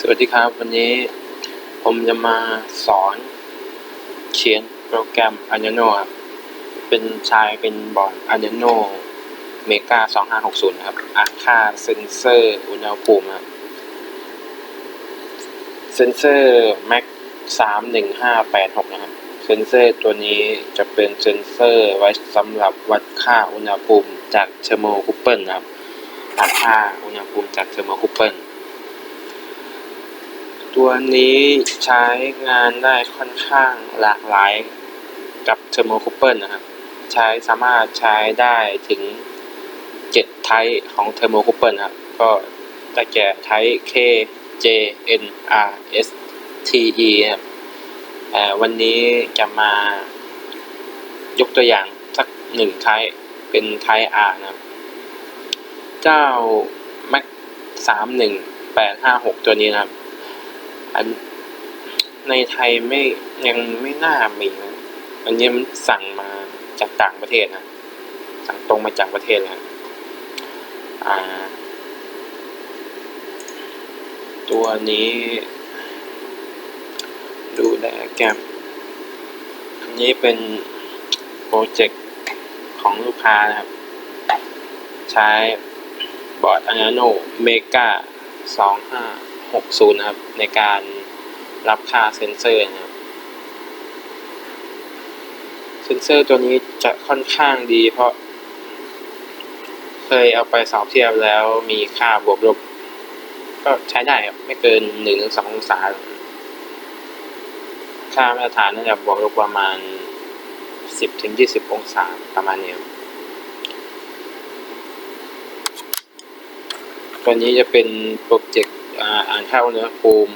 สวัสดีครับวันนี้ผมจะมาสอนเขียนโปรแกรม Arduino ครับเป็นชายเป็นบอร์ด Arduino Mega 2560 ครับอ่านค่าเซนเซอร์อุณหภูมิครับเซนเซอร์ Max 31586 นะครับ เซนเซอร์ตัวนี้จะเป็นเซนเซอร์ไว้สำหรับวัดค่าอุณหภูมิจากเทอร์โมคูปเปิลครับอ่านค่าอุณหภูมิจากเทอร์โมคูปเปิล ตัวนี้ใช้งานได้ค่อนข้างหลากหลายกับเทอร์โมคูเปิลนะครับ ใช้สามารถใช้ได้ถึง7ไทป์ของเทอร์โมคูเปิลนะครับ ก็ได้แก่ไทป์ K J N R S T E นะครับวันนี้จะมายกตัวอย่างสักหนึ่งไทป์เป็นไทป์ R นะครับ เจ้า Mac 31856 ตัวนี้นะครับ อันในไทยไม่ยังไม่น่ามีนะอันนี้มันสั่งมาจากต่างประเทศนะ สั่งตรงมาจากประเทศเลยครับอ่า ตัวนี้ ดูแลแกรมอันนี้เป็นโปรเจกต์ของลูกค้านะครับ ใช้บอร์ด Arduino Mega 60 นะครับ ในการรับค่าเซนเซอร์นะครับ เซนเซอร์ตัวนี้จะค่อนข้างดีเพราะ เคยเอาไปสอบเทียบแล้วมีค่าบวกลบ ก็ใช้ได้ครับไม่เกินหนึ่งถึงสององศา ค่ามาตรฐานน่าจะบวกลบประมาณสิบถึงยี่สิบองศาประมาณนี้ครับตัวนี้จะเป็นโปรเจกต์ อ่าอ่านค่าอุณหภูมิ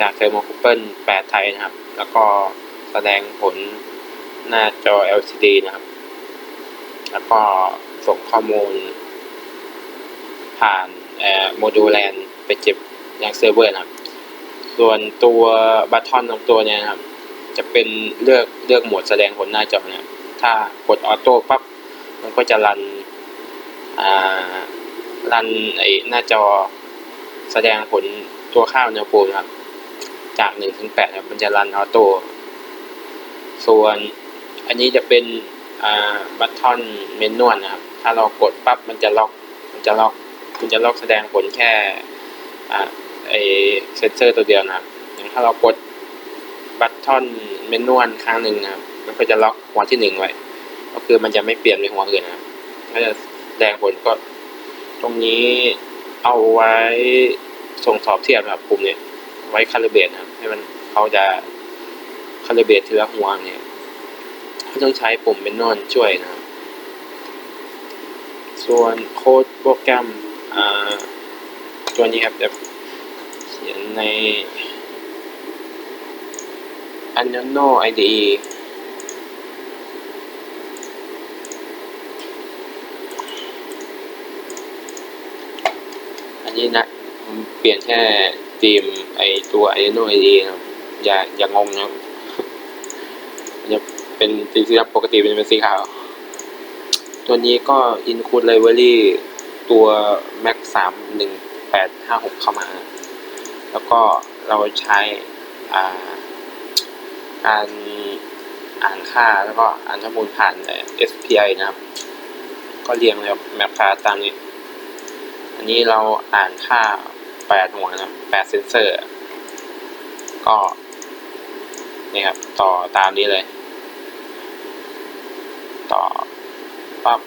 จากเทอร์โมคูเปิล8ไทยนะครับ แล้วก็แสดงผลหน้าจอ LCD นะครับ แล้วก็ส่งข้อมูล ผ่านโมดูลแลนไปเก็บยังเซิร์ฟเวอร์นะครับ ส่วนตัวบัตทอนของตัวเนี่ยนะครับ จะเป็นเลือกเลือกโหมดแสดงผลหน้าจอเนี่ยถ้ากดออโต้ปั๊บมันก็จะรันอ่ารันไอหน้าจอ แสดงผลตัวข้าวอุณหภูมิครับ จากหนึ่งถึงแปดครับมันจะรันออโต้ส่วนอันนี้จะเป็นอ่าบัตทอนเมนนวลนะครับ ถ้าเรากดปั๊บมันจะล็อก มันจะล็อกมันจะล็อกแสดงผลแค่ไอเซนเซอร์ตัวเดียวนะครับอย่างถ้าเรากดบัตทอนเมนนวลครั้งหนึ่งนะครับ มันก็จะล็อกหัวที่หนึ่งไว้ ก็คือมันจะไม่เปลี่ยนไปหัวอื่นนะครับก็จะแสดงผลก็ตรงนี้ เอาไว้ส่งสอบเทียบนะครับปุ่มเนี่ยไว้คาลิเบตครับ ให้มันเขาจะคาลิเบตทีละหัวเนี่ยเขาต้องใช้ปุ่มเป็นนอนช่วยนะครับ ส่วนโค้ดโปรแกรมอ่าตัวนี้ครับจะเขียนใน Arduino IDE นี้นะเปลี่ยนแค่ธีมไอตัว Arduino IDE ครับอย่าอย่างงนะครับมันจะเป็นสีสีปกติเป็นเป็นสีขาว ตัวนี้ก็ include library ตัว Max 3 1 8 5 6เข้ามา แล้วก็เราใช้อ่าการอ่านค่าแล้วก็อ่านข้อมูลผ่าน SPI นะครับ ก็เรียงเลยครับแมปคาตามนี้ อันนี้เราอ่านค่า8หัวนะครับ8เซนเซอร์ ก็ นี่ครับ ต่อตามนี้เลย ต่อปั๊บ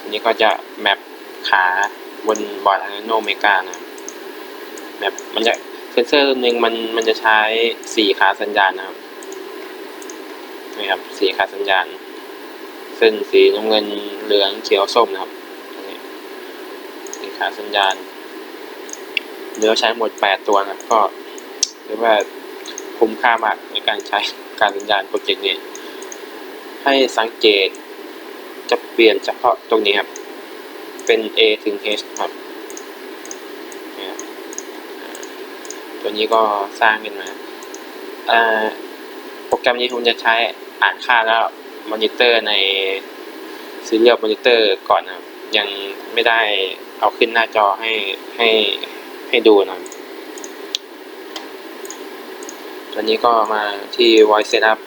อันนี้ก็จะแมปขาบนบอร์ด Arduino Mega นะครับแมปมันจะเซนเซอร์ตัวหนึ่งมันมันจะใช้สี่ขาสัญญาณนะครับนี่ครับสี่ขาสัญญาณ เส้นสีน้ำเงินเหลืองเขียวส้มนะครับ สี่ขาสัญญาณเนื้อใช้หมดแปดตัวนะครับก็เรียกว่าคุ้มค่ามากในการใช้การสัญญาณโปรเจกต์นี้ ให้สังเกตจะเปลี่ยนเฉพาะตรงนี้ครับ เป็น A ถึง H ครับนี่ครับอ่าตัวนี้ก็สร้างขึ้นมาโปรแกรมนี้ผมจะใช้อ่านค่าแล้วมอนิเตอร์ใน Serial Monitor ก่อนนะครับ ยังไม่ได้ เอาขึ้นหน้าจอให้ให้ให้ดูหนะครับตอนนี้ก็มาที่ voice setup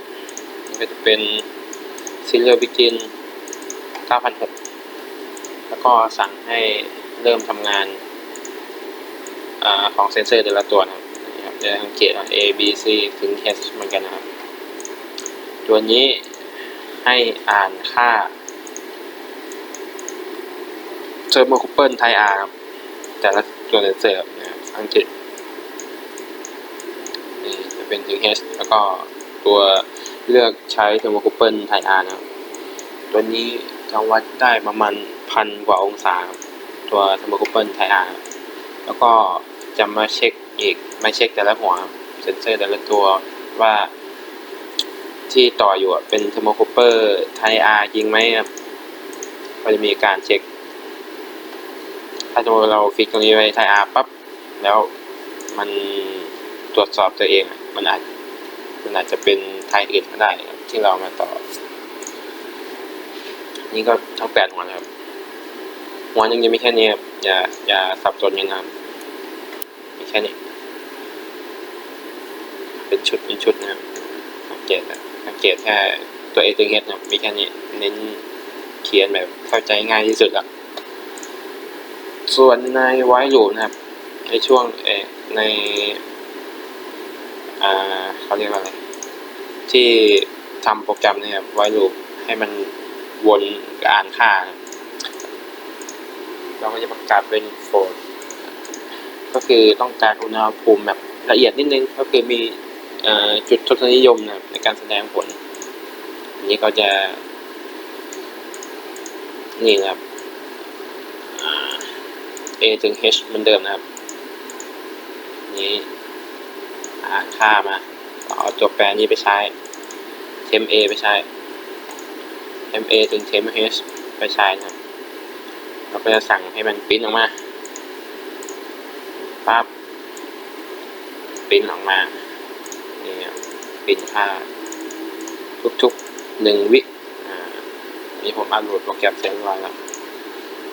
ก็จะเป็น serial begin 9,600 แล้วก็สั่งให้เริ่มทำงานอของเซนเซอร์แต่ละตัวนะครับจะสังเกต A B C ถึง H เหมือนกันนะครับ ตัวนี้ให้อ่านค่า เทอร์โมคูเปิลไทอาร์ครับแต่ละตัวเซนเซอร์นะอังกฤษนี่จะเป็นถึง H แล้วก็ตัวเลือกใช้เทอร์โมคูเปิลไทอาร์นะครับตัวนี้จะวัดได้ประมาณพันกว่าองศา ตัวเทอร์โมคูเปิลไทอาร์แล้วก็จะมาเช็คอีกมาเช็คแต่ละหัวครับเซนเซอร์แต่ละตัวว่าที่ต่ออยู่เป็นเทอร์โมคูเปอร์ไทอาร์จริงไหมครับก็จะมีการเช็ค ถ้าสมมติเราฟิกตรงนี้ไว้ไทอาร์ปั๊บแล้วมันตรวจสอบตัวเองมันอาจมันอาจจะเป็นไทยอื่นก็ได้ที่เรามาต่อ นี่ก็ทั้งแปดหัวนะครับหัวหนึ่งจะมีแค่นี้ครับอย่าอย่าสับสนกันนะครับมีแค่นี้เป็นชุดเป็นชุดนะครับสังเกตสังเกตแค่ตัวเอตึงเฮดนะมีแค่นี้เน้นเขียนแบบเข้าใจง่ายที่สุดละ ส่วนในไว้ลูปนะครับในช่วงเอในอ่าเขาเรียกว่าอะไรที่ทำโปรแกรมเนี่ยไวลูปให้มันวนอ่านค่า เราก็จะประกาศเป็นโฟลก็คือต้องการอุณหภูมิแบบละเอียดนิดนึงก็คือมีจุดทศนิยมนะในการแสดงผล นี้ก็จะ นี่นะครับ A ถึง H เหมือนเดิมนะครับ นี้อ่านค่ามาเอาตัวแปรนี้ไปใช้ temp A ไปใช้ temp A ถึง temp H ไปใช้นะครับเราก็จะสั่งให้มันปริ้นออกมาปั๊บปริ้นออกมานี่ปริ้นค่าทุกๆหนึ่งวิอ่านนี้ผมอัปโหลดโปรแกรมเสร็จเรียบร้อยแล้ว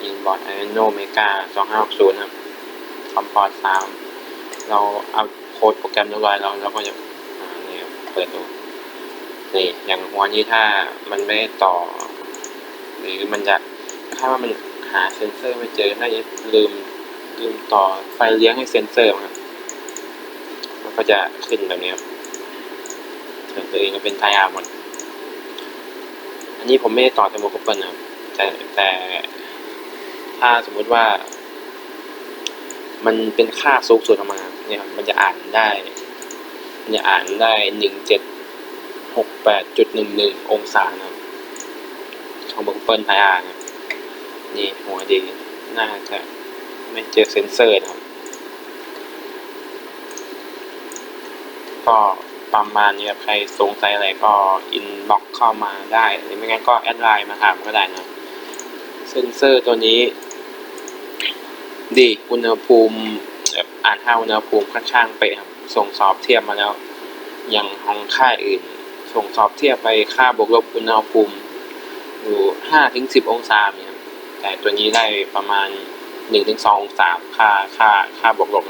อินบอร์ดไอโนเมกาสองห้าหกศูนย์ครับคอมพอร์ตสามเราเอาโค้ดโปรแกรมเรียบร้อยแล้วเราก็จะนี่เปิดดูนี่อย่างหัวนี้ถ้ามันไม่ต่อ หรือมันจะถ้ามันหาเซนเซอร์ไม่เจอน่าจะลืมลืมต่อไฟเลี้ยงให้เซนเซอร์ครับมันก็จะขึ้นแบบนี้ครับส่วนตัวเองก็เป็นไทอาร์หมด อันนี้ผมไม่ได้ต่อเทอร์โมคอปเปิลนะแต่แต่ ถ้าสมมุติว่า มันเป็นค่าสูงสุดออกมาเนี่ยครับมันจะอ่านได้ มันจะอ่านได้หนึ่งเจ็ดหกแปดจุดหนึ่งหนึ่งองศานะครับของบุกเปิลไทอาร์นนี่หัวดีน่าจะไม่เจอเซนเซอร์นะครับ ก็ประมาณนี้ครับใครสงสัยอะไรก็อินบ็อกเข้ามาได้ หรือไม่งั้นก็แอดไลน์มาถามก็ได้นะ เซนเซอร์ตัวนี้ ดีอุณหภูมิอ่านค่าอุณหภูมิค่อนข้างเป๊ะครับ ส่งสอบเทียบมาแล้ว อย่างของค่ายอื่น ส่งสอบเทียบไปค่าบวกลบอุณหภูมิอยู่ห้าถึงสิบองศาเนี่ยครับแต่ตัวนี้ได้ประมาณหนึ่งถึงสององศาค่าค่าค่าบวกลบ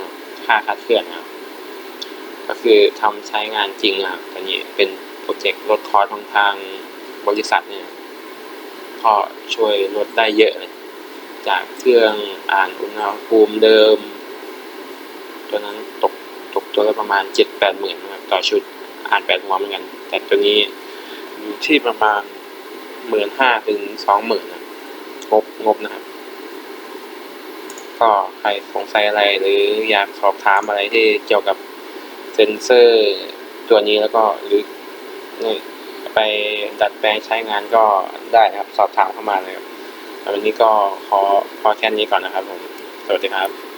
ค่าคาดเคลื่อนนะครับก็คือทำใช้งานจริงนะครับตัวนี้เป็นโปรเจกต์ลดคอร์สของทางบริษัทเนี่ยก็ช่วยลดได้เยอะเลย จากเครื่องอ่านอุณหภูมิเดิม ตัวนั้นตกตกตัวละประมาณเจ็ดแปดหมื่นต่อชุดอ่านแปดหัวเหมือนกัน แต่ตัวนี้อยู่ที่ประมาณหมื่นห้าถึงสองหมื่นงบงบนะครับ ก็ใครสงสัยอะไรหรืออยากสอบถามอะไรที่เกี่ยวกับเซนเซอร์ตัวนี้แล้วก็หรือนี่ไปดัดแปลงใช้งานก็ได้นะครับ สอบถามเข้ามาเลยครับ วันนี้ก็ขอพอแค่นี้ก่อนนะครับผม สวัสดีครับ